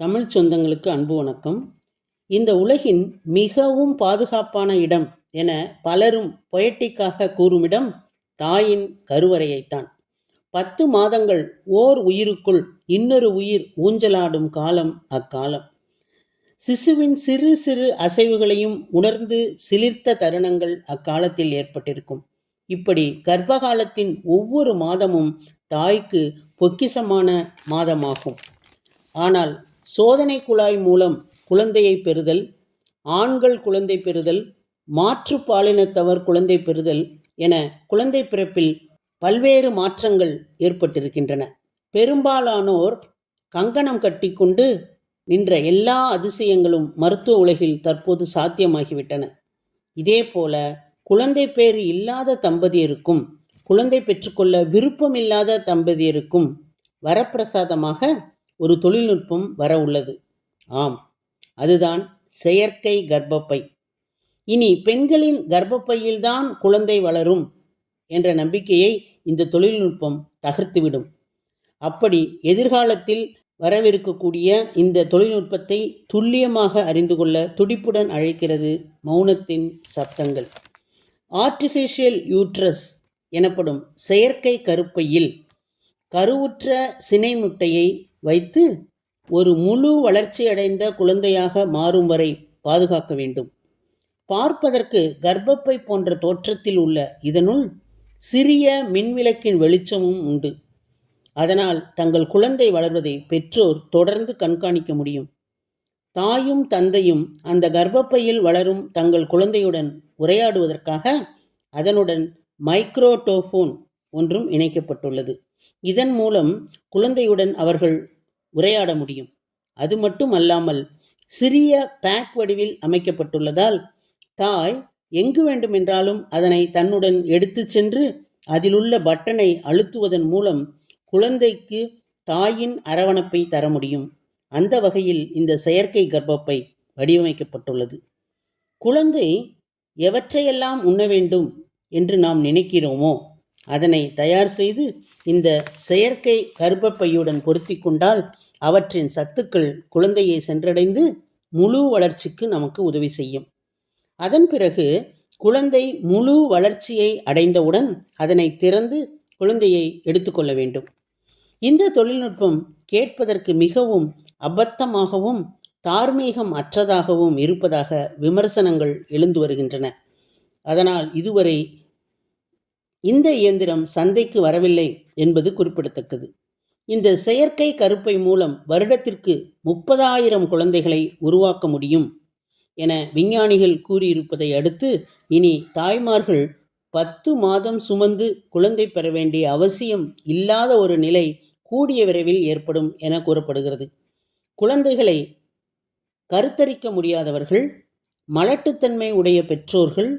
தமிழ் சொந்தங்களுக்கு அன்பு வணக்கம். இந்த உலகின் மிகவும் பாதுகாப்பான இடம் என பலரும் பொயட்டிக்காக கூறும் இடம் தாயின் கருவறையைத்தான். பத்து மாதங்கள் ஓர் உயிருக்குள் இன்னொரு உயிர் ஊஞ்சலாடும் காலம் அக்காலம். சிசுவின் சிறு சிறு அசைவுகளையும் உணர்ந்து சிலிர்த்த தருணங்கள் அக்காலத்தில் ஏற்பட்டிருக்கும். இப்படி கர்ப்பகாலத்தின் ஒவ்வொரு மாதமும் தாய்க்கு பொக்கிசமான மாதமாகும். ஆனால் சோதனை குழாய் மூலம் குழந்தையை பெறுதல் ஆண்கள் குழந்தை பெறுதல் மாற்று பாலினத்தவர் குழந்தை பெறுதல் என குழந்தை பிறப்பில் பல்வேறு மாற்றங்கள் ஏற்பட்டிருக்கின்றன. பெரும்பாலானோர் கங்கணம் கட்டிக்கொண்டு நின்ற எல்லா அதிசயங்களும் மருத்துவ உலகில் தற்போது சாத்தியமாகிவிட்டன. இதேபோல குழந்தை பேர் இல்லாத தம்பதியருக்கும் குழந்தை பெற்றுக்கொள்ள விருப்பமில்லாத தம்பதியருக்கும் வரப்பிரசாதமாக ஒரு தொழில்நுட்பம் வர உள்ளது. ஆம் அதுதான் செயற்கை கர்ப்பப்பை. இனி பெண்களின் கர்ப்பப்பையில்தான் குழந்தை வளரும் என்ற நம்பிக்கையை இந்த தொழில்நுட்பம் தகர்த்துவிடும். அப்படி எதிர்காலத்தில் வரவிருக்கக்கூடிய இந்த தொழில்நுட்பத்தை துல்லியமாக அறிந்து கொள்ள துடிப்புடன் அழைக்கிறது மௌனத்தின் சப்தங்கள். ஆர்டிஃபிஷியல் யூட்ரஸ் எனப்படும் செயற்கை கருப்பையில் கருவுற்ற சினை முட்டையை வைத்து ஒரு முழு வளர்ச்சியடைந்த குழந்தையாக மாறும் வரை பாதுகாக்க வேண்டும். பார்ப்பதற்கு கர்ப்பப்பை போன்ற தோற்றத்தில் உள்ள இதனுள் சிறிய மின்விளக்கின் வெளிச்சமும் உண்டு. அதனால் தங்கள் குழந்தை வளர்வதை பெற்றோர் தொடர்ந்து கண்காணிக்க முடியும். தாயும் தந்தையும் அந்த கர்ப்பப்பையில் வளரும் தங்கள் குழந்தையுடன் உரையாடுவதற்காக அதனுடன் மைக்ரோடோஃபோன் ஒன்றும் இணைக்கப்பட்டுள்ளது. இதன் மூலம் குழந்தையுடன் அவர்கள் உரையாட முடியும். அது மட்டும் அல்லாமல் சிறிய பேக் வடிவில் அமைக்கப்பட்டுள்ளதால் தாய் எங்கு வேண்டுமென்றாலும் அதனை தன்னுடன் எடுத்துச் சென்று அதிலுள்ள பட்டனை அழுத்துவதன் மூலம் குழந்தைக்கு தாயின் அரவணைப்பை தர முடியும். அந்த வகையில் இந்த செயற்கை கர்ப்பப்பை வடிவமைக்கப்பட்டுள்ளது. குழந்தை எவற்றையெல்லாம் உண்ண வேண்டும் என்று நாம் நினைக்கிறோமோ அதனை தயார் செய்து இந்த செயற்கை கர்ப்பப்பையுடன் பொருத்தி கொண்டால் அவற்றின் சத்துக்கள் குழந்தையை சென்றடைந்து முழு வளர்ச்சிக்கு நமக்கு உதவி செய்யும். அதன் பிறகு குழந்தை முழு வளர்ச்சியை அடைந்தவுடன் அதனை திறந்து குழந்தையை எடுத்துக்கொள்ள வேண்டும். இந்த தொழில்நுட்பம் கேட்பதற்கு மிகவும் அபத்தமாகவும் தார்மீகம் அற்றதாகவும் இருப்பதாக விமர்சனங்கள் எழுந்து வருகின்றன. அதனால் இதுவரை இந்த இயந்திரம் சந்தைக்கு வரவில்லை என்பது குறிப்பிடத்தக்கது. இந்த செயற்கை கருப்பை மூலம் வருடத்திற்கு முப்பதாயிரம் குழந்தைகளை உருவாக்க முடியும் என விஞ்ஞானிகள் கூறியிருப்பதை அடுத்து இனி தாய்மார்கள் பத்து மாதம் சுமந்து குழந்தை பெற வேண்டிய அவசியம் இல்லாத ஒரு நிலை கூடிய விரைவில் ஏற்படும் என கூறப்படுகிறது. குழந்தைகளை கருத்தரிக்க முடியாதவர்கள் மலட்டுத்தன்மை உடைய பெற்றோர்கள்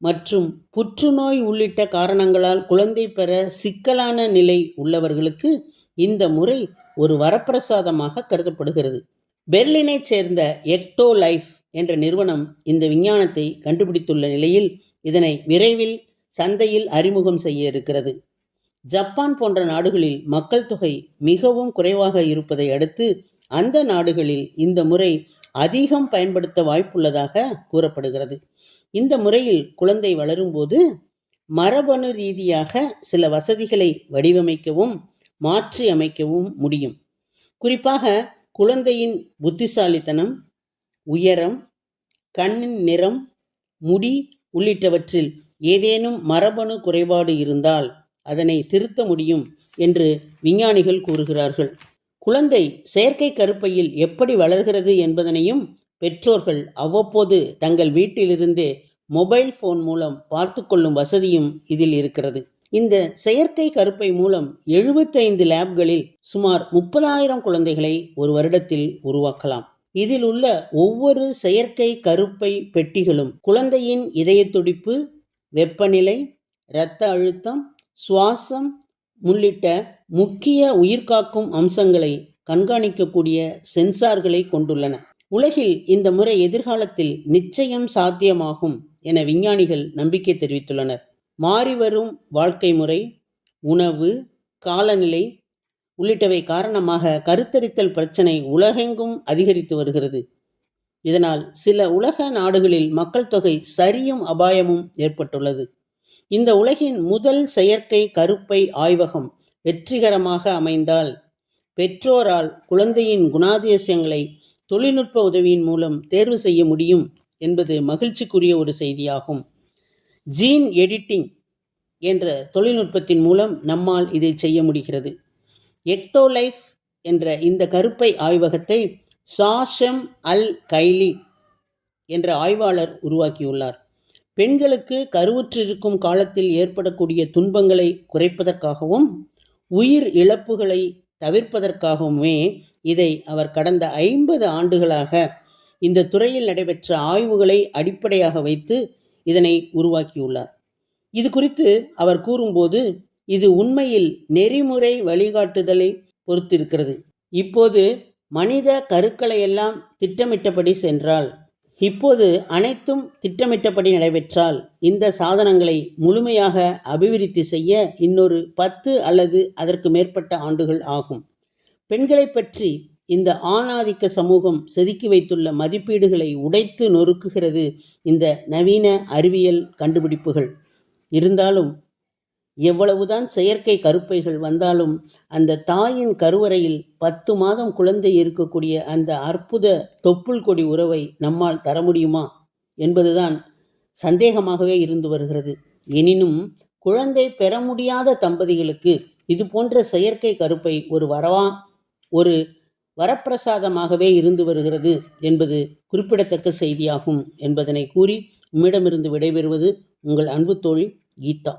மற்றும் புற்றுநோய் உள்ளிட்ட காரணங்களால் குழந்தை பெற சிக்கலான நிலை உள்ளவர்களுக்கு இந்த முறை ஒரு வரப்பிரசாதமாக கருதப்படுகிறது. பெர்லினைச் சேர்ந்த எக்டோ லைஃப் என்ற நிறுவனம் இந்த விஞ்ஞானத்தை கண்டுபிடித்துள்ள நிலையில் இதனை விரைவில் சந்தையில் அறிமுகம் செய்ய இருக்கிறது. ஜப்பான் போன்ற நாடுகளில் மக்கள் தொகை மிகவும் குறைவாக இருப்பதை அடுத்து அந்த நாடுகளில் இந்த முறை அதிகம் பயன்படுத்த வாய்ப்புள்ளதாக கூறப்படுகிறது. இந்த முறையில் குழந்தை வளரும்போது மரபணு ரீதியாக சில வசதிகளை வடிவமைக்கவும் மாற்றி அமைக்கவும் முடியும். குறிப்பாக குழந்தையின் புத்திசாலித்தனம் உயரம் கண்ணின் நிறம் முடி உள்ளிட்டவற்றில் ஏதேனும் மரபணு குறைபாடு இருந்தால் அதனை திருத்த முடியும் என்று விஞ்ஞானிகள் கூறுகிறார்கள். குழந்தை செயற்கை கருப்பையில் எப்படி வளர்கிறது என்பதனையும் பெற்றோர்கள் அவ்வப்போது தங்கள் வீட்டிலிருந்தே மொபைல் ஃபோன் மூலம் பார்த்து கொள்ளும் வசதியும் இதில் இருக்கிறது. இந்த செயற்கை கருப்பை மூலம் எழுபத்தைந்து லேப்களில் சுமார் முப்பதாயிரம் குழந்தைகளை ஒரு வருடத்தில் உருவாக்கலாம். இதில் உள்ள ஒவ்வொரு செயற்கை கருப்பை பெட்டிகளும் குழந்தையின் இதய துடிப்பு வெப்பநிலை இரத்த அழுத்தம் சுவாசம் உள்ளிட்ட முக்கிய உயிர்காக்கும் அம்சங்களை கண்காணிக்கக்கூடிய சென்சார்களை கொண்டுள்ளன. உலகில் இந்த முறை எதிர்காலத்தில் நிச்சயம் சாத்தியமாகும் என விஞ்ஞானிகள் நம்பிக்கை தெரிவித்துள்ளனர். மாறிவரும் வாழ்க்கை முறை உணவு காலநிலை உள்ளிட்டவை காரணமாக கருத்தரித்தல் பிரச்சனை உலகெங்கும் அதிகரித்து வருகிறது. இதனால் சில உலக நாடுகளில் மக்கள் தொகை சரியும் அபாயமும் ஏற்பட்டுள்ளது. இந்த உலகின் முதல் செயற்கை கருப்பை ஆய்வகம் வெற்றிகரமாக அமைந்தால் பெற்றோரால் குழந்தையின் குணாதிசயங்களை தொழில்நுட்ப உதவியின் மூலம் தேர்வு செய்ய முடியும் என்பது மகிழ்ச்சிக்குரிய ஒரு செய்தியாகும். ஜீன் எடிட்டிங் என்ற தொழில்நுட்பத்தின் மூலம் நம்மால் இதை செய்ய முடிகிறது. எக்டோலைஃப் என்ற இந்த கருப்பை ஆய்வகத்தை சாஷம் அல் கைலி என்ற ஆய்வாளர் உருவாக்கியுள்ளார். பெண்களுக்கு கருவுற்றிருக்கும் காலத்தில் ஏற்படக்கூடிய துன்பங்களை குறைப்பதற்காகவும் உயிர் இழப்புகளை தவிர்ப்பதற்காகவுமே இதை அவர் கடந்த ஐம்பது ஆண்டுகளாக இந்த துறையில் நடைபெற்ற ஆய்வுகளை அடிப்படையாக வைத்து இதனை உருவாக்கியுள்ளார். இது குறித்து அவர் கூறும்போது இது உண்மையில் நெறிமுறை வழிகாட்டுதலை பொறுத்திருக்கிறது. இப்போது மனித கருக்களை எல்லாம் திட்டமிட்டபடி சென்றால் இப்போது அனைத்தும் திட்டமிட்டபடி நடைபெற்றால் இந்த சாதனங்களை முழுமையாக அபிவிருத்தி செய்ய இன்னொரு பத்து அல்லது அதற்கு மேற்பட்ட ஆண்டுகள் ஆகும். பெண்களை பற்றி இந்த ஆணாதிக்க சமூகம் செதுக்கி வைத்துள்ள மதிப்பீடுகளை உடைத்து நொறுக்குகிறது இந்த நவீன அறிவியல் கண்டுபிடிப்புகள். இருந்தாலும் எவ்வளவுதான் செயற்கை கருப்பைகள் வந்தாலும் அந்த தாயின் கருவறையில் பத்து மாதம் குழந்தை இருக்கக்கூடிய அந்த அற்புத தொப்புள் கொடி உறவை நம்மால் தர முடியுமா? என்பதுதான் சந்தேகமாகவே இருந்து வருகிறது. எனினும் குழந்தை பெற முடியாத தம்பதிகளுக்கு இது போன்ற செயற்கை கருப்பை ஒரு வரவா ஒரு வரப்பிரசாதமாகவே இருந்து வருகிறது என்பது குறிப்பிடத்தக்க செய்தியாகும் என்பதனை கூறி உம்மிடமிருந்து விடைபெறுவது உங்கள் அன்பு தோழி கீதா.